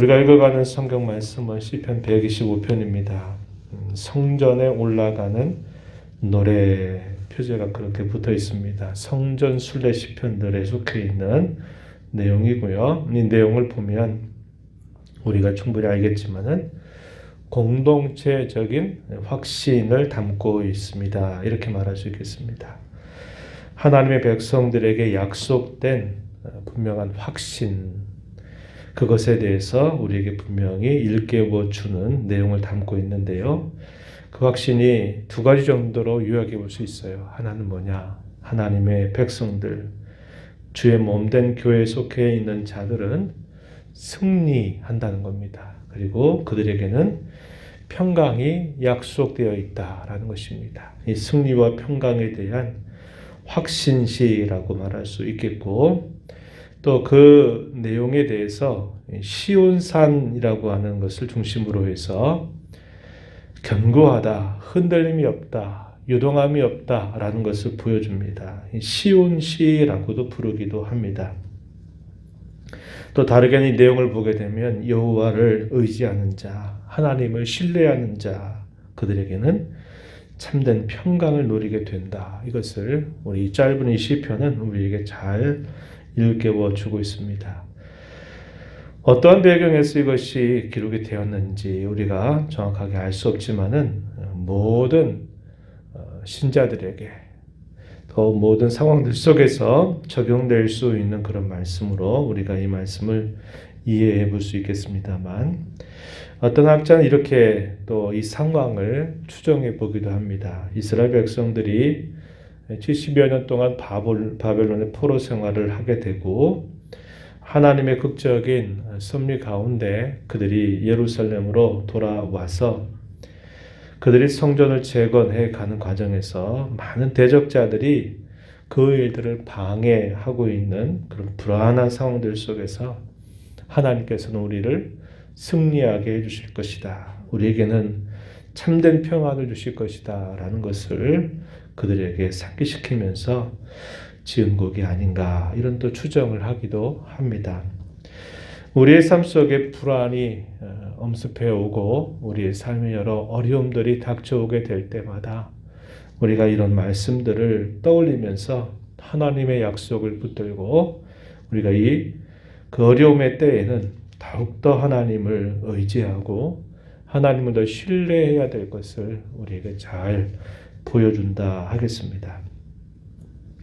우리가 읽어가는 성경 말씀은 시편 125편입니다. 음, 성전에 올라가는 노래 표제가 그렇게 붙어 있습니다. 성전 순례 시편들에 속해 있는 내용이고요. 이 내용을 보면 우리가 충분히 알겠지만은 공동체적인 확신을 담고 있습니다. 이렇게 말할 수 있겠습니다. 하나님의 백성들에게 약속된 어, 분명한 확신, 그것에 대해서 우리에게 분명히 일깨워 주는 내용을 담고 있는데요. 그 확신이 두 가지 정도로 요약해 볼 수 있어요. 하나는 뭐냐? 하나님의 백성들, 주의 몸된 교회에 속해 있는 자들은 승리한다는 겁니다. 그리고 그들에게는 평강이 약속되어 있다라는 것입니다. 이 승리와 평강에 대한 확신시라고 말할 수 있겠고, 또 그 내용에 대해서 시온산이라고 하는 것을 중심으로 해서 견고하다, 흔들림이 없다, 유동함이 없다라는 것을 보여줍니다. 시온시라고도 부르기도 합니다. 또 다르게는 이 내용을 보게 되면 여호와를 의지하는 자, 하나님을 신뢰하는 자, 그들에게는 참된 평강을 누리게 된다. 이것을 우리 짧은 이 시편은 우리에게 잘 일깨워 주고 있습니다. 어떠한 배경에서 이것이 기록이 되었는지 우리가 정확하게 알 수 없지만은 모든 어, 신자들에게 더 모든 상황들 속에서 적용될 수 있는 그런 말씀으로 우리가 이 말씀을 이해해 볼 수 있겠습니다만 어떤 학자는 이렇게 또 이 상황을 추정해 보기도 합니다. 이스라엘 백성들이 70여 년 동안 바벨, 바벨론의 포로 생활을 하게 되고 하나님의 극적인 섭리 가운데 그들이 예루살렘으로 돌아와서 그들이 성전을 재건해 가는 과정에서 많은 대적자들이 그 일들을 방해하고 있는 그런 불안한 상황들 속에서 하나님께서는 우리를 승리하게 해주실 것이다. 우리에게는 참된 평안을 주실 것이다. 라는 것을 그들에게 상기시키면서 지은 곡이 아닌가 이런 또 추정을 하기도 합니다. 우리의 삶 속에 불안이 어, 엄습해 오고 우리의 삶에 여러 어려움들이 닥쳐오게 될 때마다 우리가 이런 말씀들을 떠올리면서 하나님의 약속을 붙들고 우리가 이 그 어려움의 때에는 더욱더 하나님을 의지하고 하나님을 더 신뢰해야 될 것을 우리에게 잘 보여준다 하겠습니다.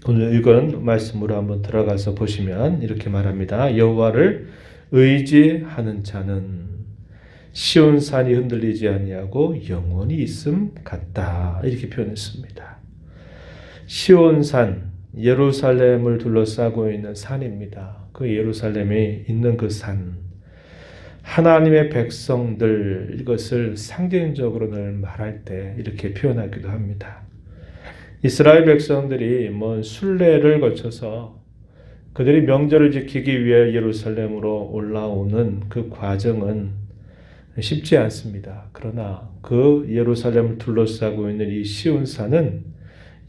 오늘 읽은 말씀으로 한번 들어가서 보시면 이렇게 말합니다. 여호와를 의지하는 자는 시온 산이 흔들리지 아니하고 영원히 있음 같다 이렇게 표현했습니다. 시온 산 예루살렘을 둘러싸고 있는 산입니다. 그 예루살렘에 있는 그 산. 하나님의 백성들 이것을 상징적으로 늘 말할 때 이렇게 표현하기도 합니다. 이스라엘 백성들이 먼 순례를 거쳐서 그들이 명절을 지키기 위해 예루살렘으로 올라오는 그 과정은 쉽지 않습니다. 그러나 그 예루살렘을 둘러싸고 있는 이 시온 산은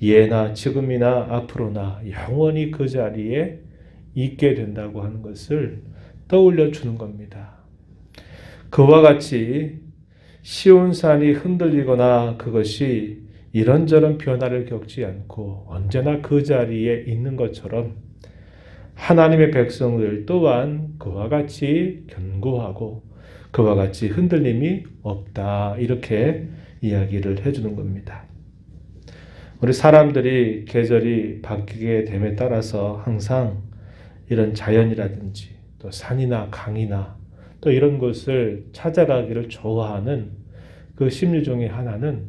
예나 지금이나 앞으로나 영원히 그 자리에 있게 된다고 하는 것을 떠올려 주는 겁니다. 그와 같이 시온산이 흔들리거나 그것이 이런저런 변화를 겪지 않고 언제나 그 자리에 있는 것처럼 하나님의 백성들 또한 그와 같이 견고하고 그와 같이 흔들림이 없다. 이렇게 이야기를 해주는 겁니다. 우리 사람들이 계절이 바뀌게 됨에 따라서 항상 이런 자연이라든지 또 산이나 강이나 또 이런 것을 찾아가기를 좋아하는 그 심리 중에 하나는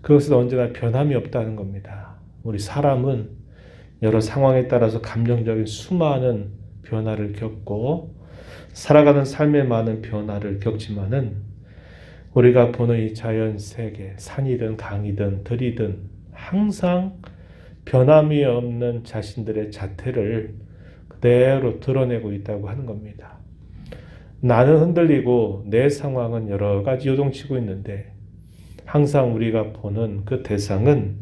그것은 언제나 변함이 없다는 겁니다. 우리 사람은 여러 상황에 따라서 감정적인 수많은 변화를 겪고 살아가는 삶에 많은 변화를 겪지만은 우리가 보는 이 자연 세계, 산이든 강이든 들이든 항상 변함이 없는 자신들의 자태를 그대로 드러내고 있다고 하는 겁니다. 나는 흔들리고 내 상황은 여러 가지 요동치고 있는데 항상 우리가 보는 그 대상은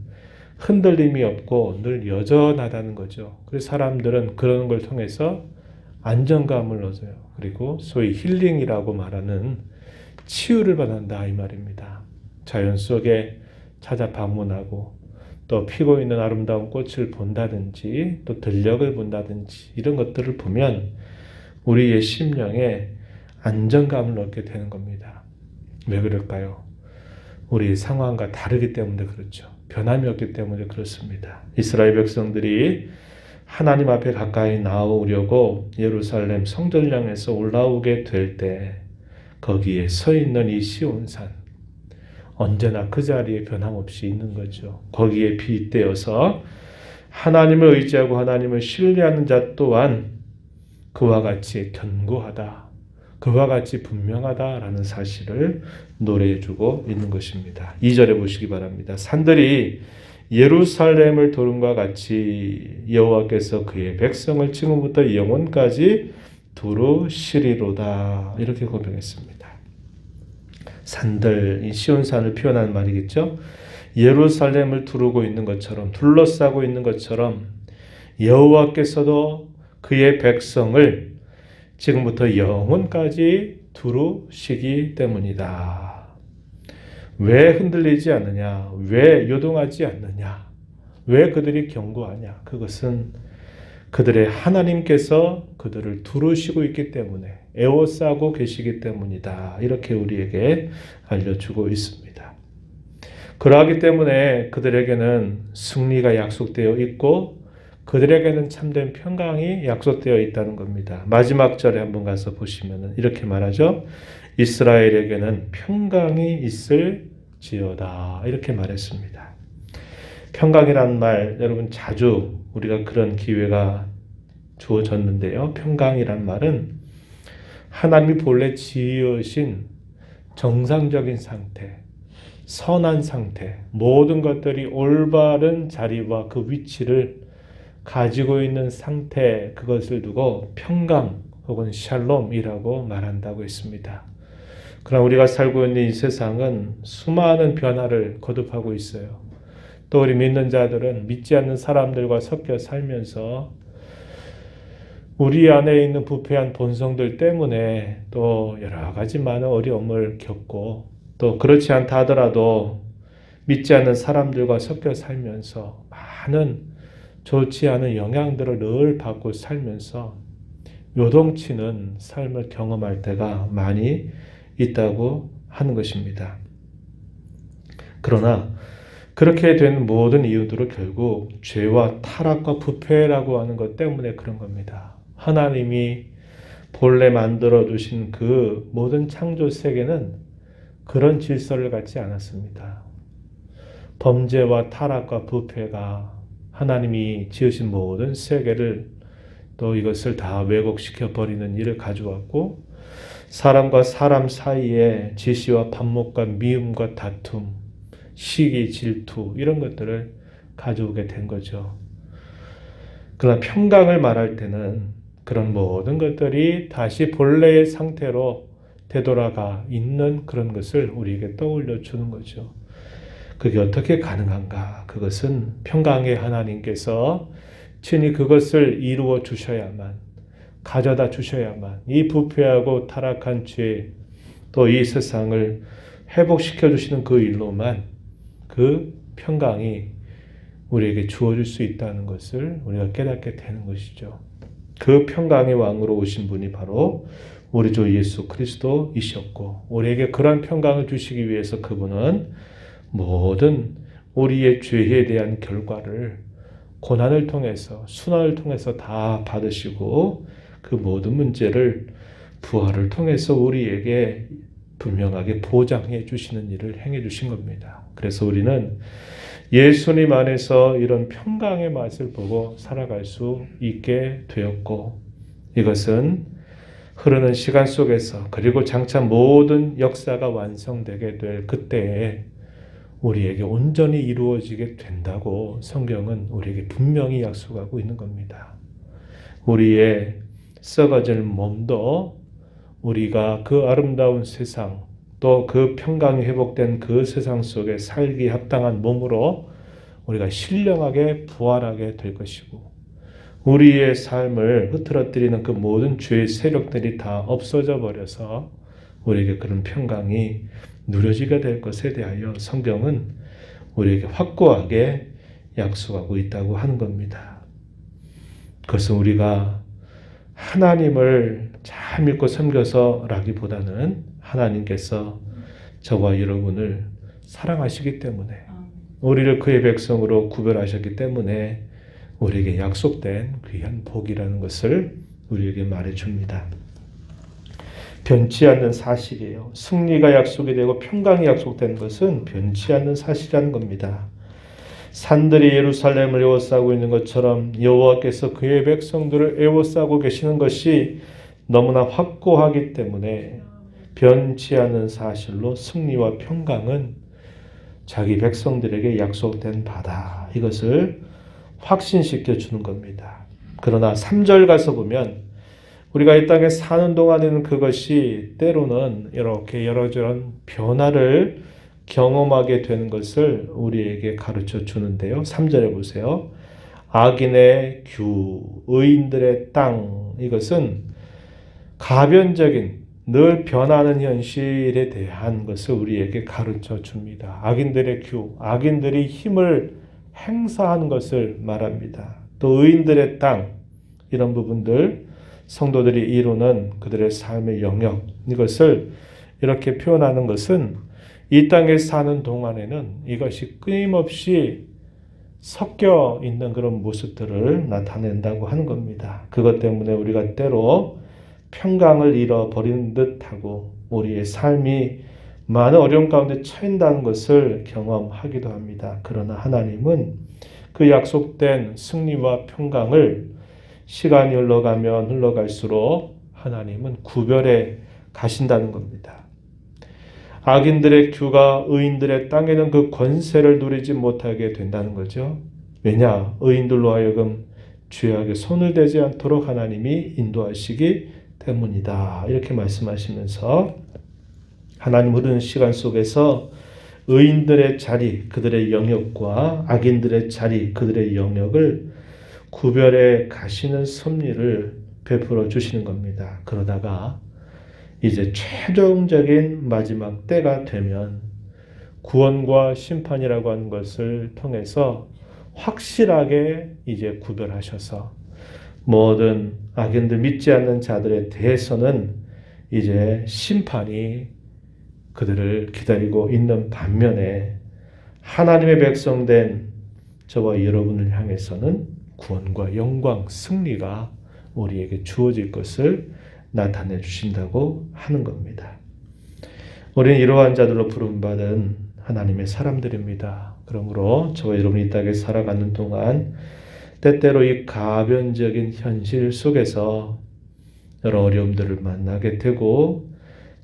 흔들림이 없고 늘 여전하다는 거죠. 그래서 사람들은 그런 걸 통해서 안정감을 얻어요. 그리고 소위 힐링이라고 말하는 치유를 받는다 이 말입니다. 자연 속에 찾아 방문하고 또 피고 있는 아름다운 꽃을 본다든지 또 들녘을 본다든지 이런 것들을 보면 우리의 심령에 안정감을 얻게 되는 겁니다. 왜 그럴까요? 우리 상황과 다르기 때문에 그렇죠. 변함이 없기 때문에 그렇습니다. 이스라엘 백성들이 하나님 앞에 가까이 나오려고 예루살렘 성전령에서 올라오게 될 때 거기에 서 있는 이 시온산 언제나 그 자리에 변함없이 있는 거죠. 거기에 빗대어서 하나님을 의지하고 하나님을 신뢰하는 자 또한 그와 같이 견고하다. 그와 같이 분명하다라는 사실을 노래해주고 있는 것입니다. 2절에 보시기 바랍니다. 산들이 예루살렘을 도름과 같이 여호와께서 그의 백성을 지금부터 영원까지 두루시리로다 이렇게 고백했습니다. 산들, 이 시온산을 표현하는 말이겠죠. 예루살렘을 두르고 있는 것처럼 둘러싸고 있는 것처럼 여호와께서도 그의 백성을 지금부터 영원까지 두루시기 때문이다. 왜 흔들리지 않느냐? 왜 요동하지 않느냐? 왜 그들이 견고하냐? 그것은 그들의 하나님께서 그들을 두루시고 있기 때문에 에워싸고 계시기 때문이다. 이렇게 우리에게 알려주고 있습니다. 그러하기 때문에 그들에게는 승리가 약속되어 있고 그들에게는 참된 평강이 약속되어 있다는 겁니다. 마지막 절에 한번 가서 보시면 이렇게 말하죠. 이스라엘에게는 평강이 있을 지어다. 이렇게 말했습니다. 평강이란 말 여러분 자주 우리가 그런 기회가 주어졌는데요. 평강이란 말은 하나님이 본래 지으신 정상적인 상태, 선한 상태, 모든 것들이 올바른 자리와 그 위치를 가지고 있는 상태, 그것을 두고 평강 혹은 샬롬이라고 말한다고 했습니다. 그러나 우리가 살고 있는 이 세상은 수많은 변화를 거듭하고 있어요. 또 우리 믿는 자들은 믿지 않는 사람들과 섞여 살면서 우리 안에 있는 부패한 본성들 때문에 또 여러 가지 많은 어려움을 겪고 또 그렇지 않다 하더라도 믿지 않는 사람들과 섞여 살면서 많은 좋지 않은 영향들을 늘 받고 살면서 요동치는 삶을 경험할 때가 많이 있다고 하는 것입니다. 그러나 그렇게 된 모든 이유들은 결국 죄와 타락과 부패라고 하는 것 때문에 그런 겁니다. 하나님이 본래 만들어 주신 그 모든 창조 세계는 그런 질서를 갖지 않았습니다. 범죄와 타락과 부패가 하나님이 지으신 모든 세계를 또 이것을 다 왜곡시켜 버리는 일을 가져왔고 사람과 사람 사이에 지시와 반목과 미움과 다툼, 시기, 질투 이런 것들을 가져오게 된 거죠. 그러나 평강을 말할 때는 그런 모든 것들이 다시 본래의 상태로 되돌아가 있는 그런 것을 우리에게 떠올려 주는 거죠. 그게 어떻게 가능한가? 그것은 평강의 하나님께서 친히 그것을 이루어 주셔야만, 가져다 주셔야만, 이 부패하고 타락한 죄, 또 이 세상을 회복시켜 주시는 그 일로만 그 평강이 우리에게 주어질 수 있다는 것을 우리가 깨닫게 되는 것이죠. 그 평강의 왕으로 오신 분이 바로 우리 주 예수 그리스도이셨고 우리에게 그러한 평강을 주시기 위해서 그분은 모든 우리의 죄에 대한 결과를 고난을 통해서 순환을 통해서 다 받으시고 그 모든 문제를 부활을 통해서 우리에게 분명하게 보장해 주시는 일을 행해 주신 겁니다. 그래서 우리는 예수님 안에서 이런 평강의 맛을 보고 살아갈 수 있게 되었고 이것은 흐르는 시간 속에서 그리고 장차 모든 역사가 완성되게 될 그때에 우리에게 온전히 이루어지게 된다고 성경은 우리에게 분명히 약속하고 있는 겁니다. 우리의 썩어질 몸도 우리가 그 아름다운 세상 또 그 평강이 회복된 그 세상 속에 살기 합당한 몸으로 우리가 신령하게 부활하게 될 것이고 우리의 삶을 흐트러뜨리는 그 모든 죄의 세력들이 다 없어져 버려서 우리에게 그런 평강이 누려지게 될 것에 대하여 성경은 우리에게 확고하게 약속하고 있다고 하는 겁니다. 그것은 우리가 하나님을 잘 믿고 섬겨서라기보다는 하나님께서 저와 여러분을 사랑하시기 때문에 우리를 그의 백성으로 구별하셨기 때문에 우리에게 약속된 귀한 복이라는 것을 우리에게 말해 줍니다. 변치 않는 사실이에요. 승리가 약속이 되고 평강이 약속된 것은 변치 않는 사실이라는 겁니다. 산들이 예루살렘을 에워싸고 있는 것처럼 여호와께서 그의 백성들을 에워싸고 계시는 것이 너무나 확고하기 때문에 변치 않는 사실로 승리와 평강은 자기 백성들에게 약속된 바다. 이것을 확신시켜 주는 겁니다. 그러나 3절 가서 보면 우리가 이 땅에 사는 동안에는 그것이 때로는 이렇게 여러저런 변화를 경험하게 되는 것을 우리에게 가르쳐 주는데요. 3절에 보세요. 악인의 규, 의인들의 땅 이것은 가변적인 늘 변하는 현실에 대한 것을 우리에게 가르쳐 줍니다. 악인들의 규, 악인들이 힘을 행사하는 것을 말합니다. 또 의인들의 땅 이런 부분들 성도들이 이루는 그들의 삶의 영역 이것을 이렇게 표현하는 것은 이 땅에 사는 동안에는 이것이 끊임없이 섞여 있는 그런 모습들을 나타낸다고 하는 겁니다. 그것 때문에 우리가 때로 평강을 잃어버리는 듯하고 우리의 삶이 많은 어려움 가운데 처한다는 것을 경험하기도 합니다. 그러나 하나님은 그 약속된 승리와 평강을 시간이 흘러가면 흘러갈수록 하나님은 구별해 가신다는 겁니다. 악인들의 규가 의인들의 땅에는 그 권세를 누리지 못하게 된다는 거죠. 왜냐? 의인들로 하여금 죄악에 손을 대지 않도록 하나님이 인도하시기 때문이다. 이렇게 말씀하시면서 하나님 흐르는 시간 속에서 의인들의 자리, 그들의 영역과 악인들의 자리, 그들의 영역을 구별해 가시는 섭리를 베풀어 주시는 겁니다. 그러다가 이제 최종적인 마지막 때가 되면 구원과 심판이라고 하는 것을 통해서 확실하게 이제 구별하셔서 모든 악인들 믿지 않는 자들에 대해서는 이제 심판이 그들을 기다리고 있는 반면에 하나님의 백성된 저와 여러분을 향해서는 구원과 영광, 승리가 우리에게 주어질 것을 나타내 주신다고 하는 겁니다. 우리는 이러한 자들로 부름받은 하나님의 사람들입니다. 그러므로 저와 여러분이 이 땅에 살아가는 동안 때때로 이 가변적인 현실 속에서 여러 어려움들을 만나게 되고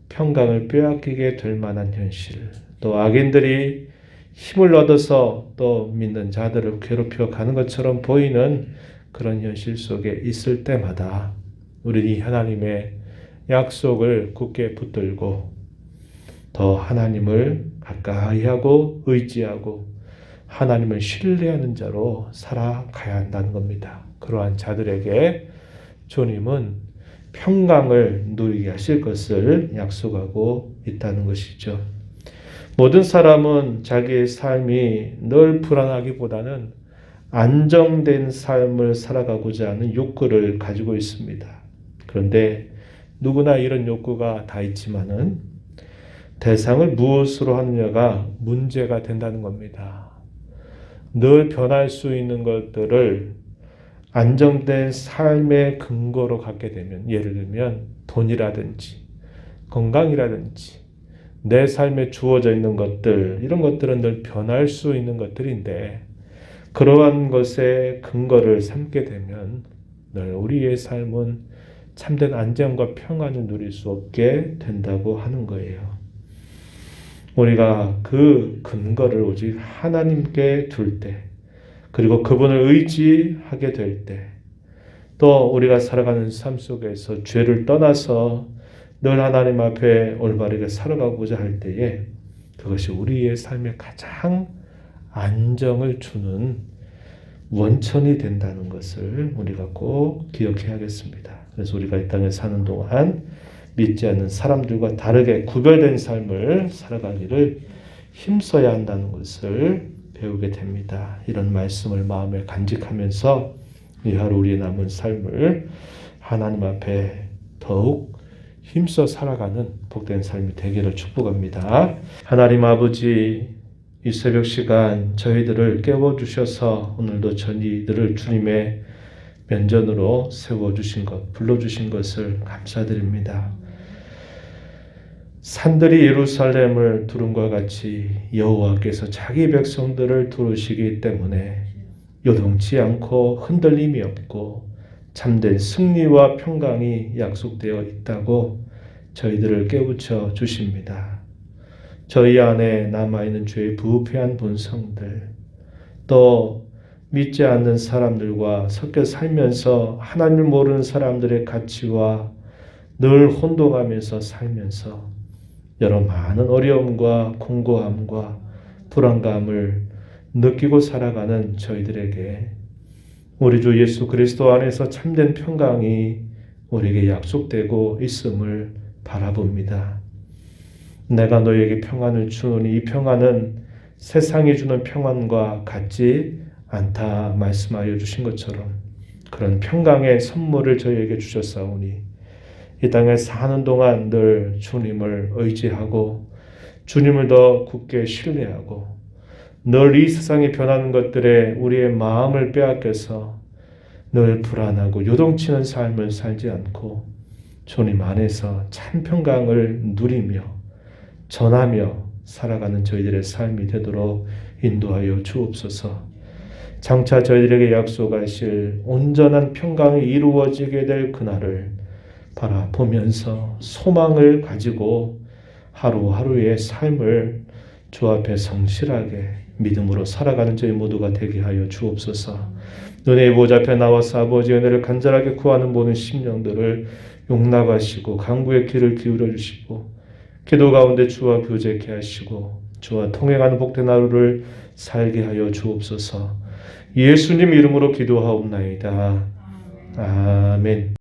평강을 빼앗기게 될 만한 현실, 또 악인들이 힘을 얻어서 또 믿는 자들을 괴롭혀 가는 것처럼 보이는 그런 현실 속에 있을 때마다 우리 하나님의 약속을 굳게 붙들고 더 하나님을 가까이 하고 의지하고 하나님을 신뢰하는 자로 살아가야 한다는 겁니다. 그러한 자들에게 주님은 평강을 누리게 하실 것을 약속하고 있다는 것이죠. 모든 사람은 자기의 삶이 늘 불안하기보다는 안정된 삶을 살아가고자 하는 욕구를 가지고 있습니다. 그런데 누구나 이런 욕구가 다 있지만은 대상을 무엇으로 하느냐가 문제가 된다는 겁니다. 늘 변할 수 있는 것들을 안정된 삶의 근거로 갖게 되면 예를 들면 돈이라든지 건강이라든지 내 삶에 주어져 있는 것들 이런 것들은 늘 변할 수 있는 것들인데 그러한 것에 근거를 삼게 되면 늘 우리의 삶은 참된 안정과 평안을 누릴 수 없게 된다고 하는 거예요. 우리가 그 근거를 오직 하나님께 둘 때, 그리고 그분을 의지하게 될 때, 또 우리가 살아가는 삶 속에서 죄를 떠나서 늘 하나님 앞에 올바르게 살아가고자 할 때에 그것이 우리의 삶에 가장 안정을 주는 원천이 된다는 것을 우리가 꼭 기억해야겠습니다. 그래서 우리가 이 땅에 사는 동안 믿지 않는 사람들과 다르게 구별된 삶을 살아가기를 힘써야 한다는 것을 배우게 됩니다. 이런 말씀을 마음에 간직하면서 이 하루 우리의 남은 삶을 하나님 앞에 더욱 힘써 살아가는 복된 삶이 되기를 축복합니다. 하나님 아버지 이 새벽 시간 저희들을 깨워 주셔서 오늘도 저희들을 주님의 면전으로 세워 주신 것, 불러 주신 것을 감사드립니다. 산들이 예루살렘을 두른과 같이 여호와께서 자기 백성들을 두르시기 때문에 요동치 않고 흔들림이 없고 참된 승리와 평강이 약속되어 있다고 저희들을 깨우쳐 주십니다. 저희 안에 남아있는 죄의 부패한 본성들, 또 믿지 않는 사람들과 섞여 살면서 하나님을 모르는 사람들의 가치와 늘 혼동하면서 살면서 여러 많은 어려움과 공고함과 불안감을 느끼고 살아가는 저희들에게 우리 주 예수 그리스도 안에서 참된 평강이 우리에게 약속되고 있음을 바라봅니다. 내가 너에게 평안을 주노니 이 평안은 세상이 주는 평안과 같지 않다 말씀하여 주신 것처럼 그런 평강의 선물을 저희에게 주셨사오니 이 땅에 사는 동안 늘 주님을 의지하고 주님을 더 굳게 신뢰하고 늘 이 세상이 변하는 것들에 우리의 마음을 빼앗겨서 늘 불안하고 요동치는 삶을 살지 않고 주님 안에서 참 평강을 누리며 전하며 살아가는 저희들의 삶이 되도록 인도하여 주옵소서. 장차 저희들에게 약속하실 온전한 평강이 이루어지게 될 그날을 바라보면서 소망을 가지고 하루하루의 삶을 주 앞에 성실하게 믿음으로 살아가는 저희 모두가 되게 하여 주옵소서. 눈의 보좌 앞에 나와서 아버지 은혜를 간절하게 구하는 모든 심령들을 용납하시고 강구의 귀를 기울여 주시고 기도 가운데 주와 교제케 하시고 주와 통행하는 복된 하루를 살게 하여 주옵소서. 예수님 이름으로 기도하옵나이다. 아멘.